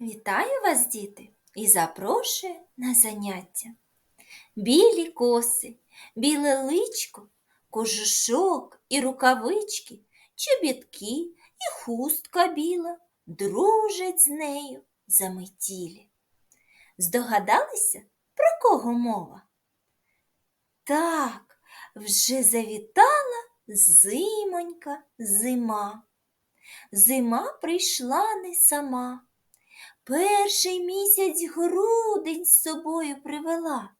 Вітаю вас, діти, і запрошую на заняття. Білі коси, біле личко, кожушок і рукавички, чобітки і хустка біла дружать з нею заметілі. Здогадалися, про кого мова? Так, вже завітала зимонька зима. Зима прийшла не сама. Перший місяць грудень з собою привела.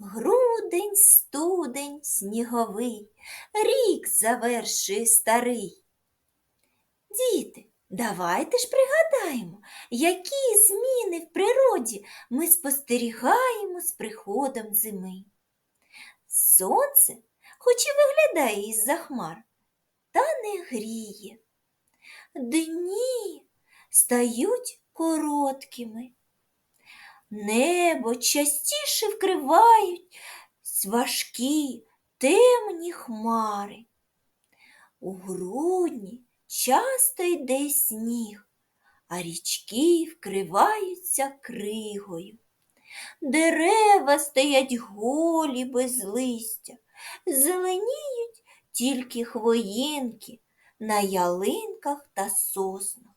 Грудень, студень, сніговий, рік завершує старий. Діти, давайте ж пригадаємо, які зміни в природі ми спостерігаємо з приходом зими. Сонце, хоч і виглядає із-за хмар, та не гріє. Дні стають короткими. Небо частіше вкривають важкі темні хмари. У грудні часто йде сніг, а річки вкриваються кригою. Дерева стоять голі без листя, зеленіють тільки хвоїнки на ялинках та соснах.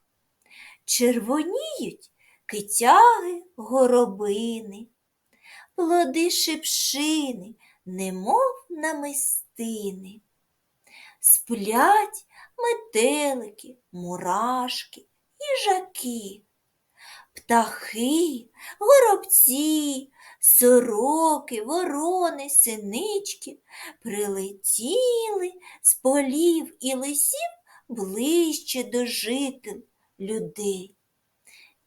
Червоніють китяги горобини, плоди шипшини, немов намистини. Сплять метелики, мурашки, їжаки, птахи, горобці, сороки, ворони, синички прилетіли з полів і лисів ближче до жителів людей.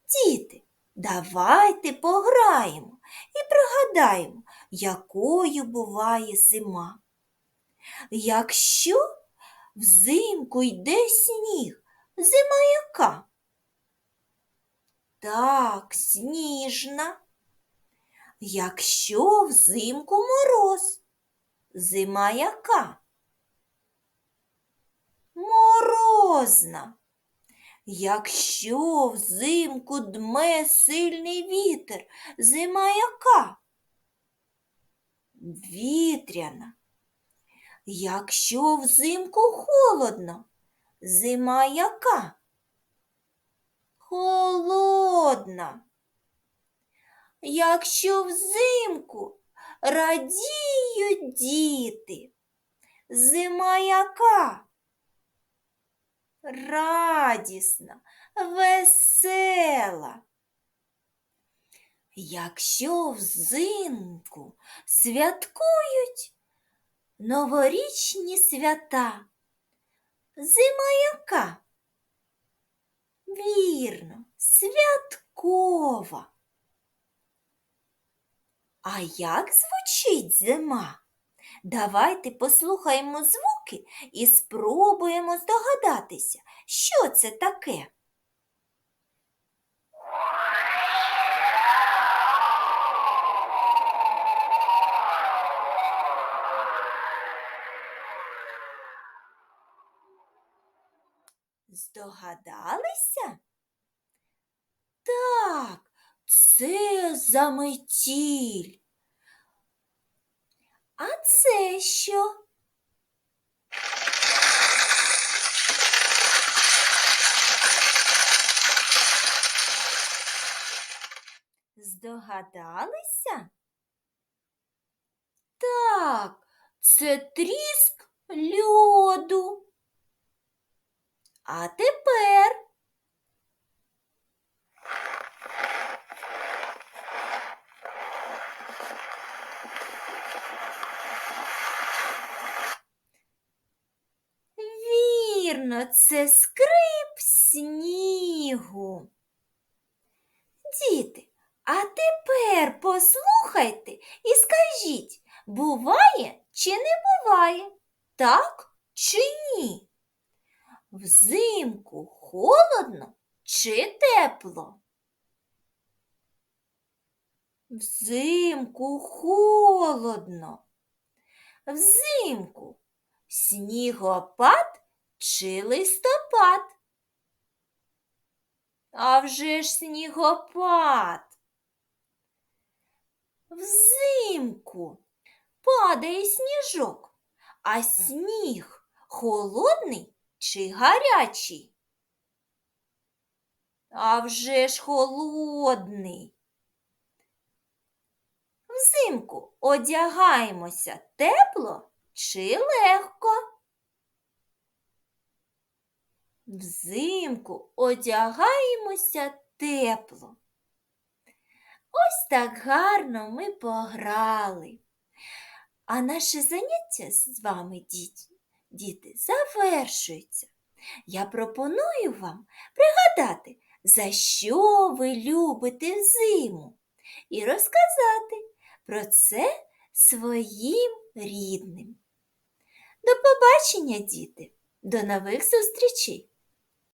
Діти, давайте пограємо і пригадаємо, якою буває зима. Якщо взимку йде сніг, зима яка? Так, сніжна. Якщо взимку мороз, зима яка? Морозна. Якщо взимку дме сильний вітер, зима яка? Вітряна. Якщо взимку холодно, зима яка? Холодна. Якщо взимку радіють діти, зима яка? Радісна, весела. Якщо взимку святкують новорічні свята, зима яка? Вірно, святкова. А як звучить зима? Давайте послухаємо звуки і спробуємо здогадатися, що це таке. Здогадалися? Так, це заметіль. А це що? Здогадалися? Так, це тріск льоду. А тепер Вірно, це скрип снігу. Діти, а тепер послухайте і скажіть, буває чи не буває? Так чи ні? Взимку холодно чи тепло? Взимку холодно. Взимку снігопад чи листопад? А вже ж снігопад. Взимку падає сніжок, а сніг холодний чи гарячий? А вже ж холодний. Взимку одягаємося тепло чи легко? Взимку одягаємося тепло. Ось так гарно ми пограли. А наше заняття з вами, діти, діти, завершується. Я пропоную вам пригадати, за що ви любите взиму, і розказати про це своїм рідним. До побачення, діти! До нових зустрічей!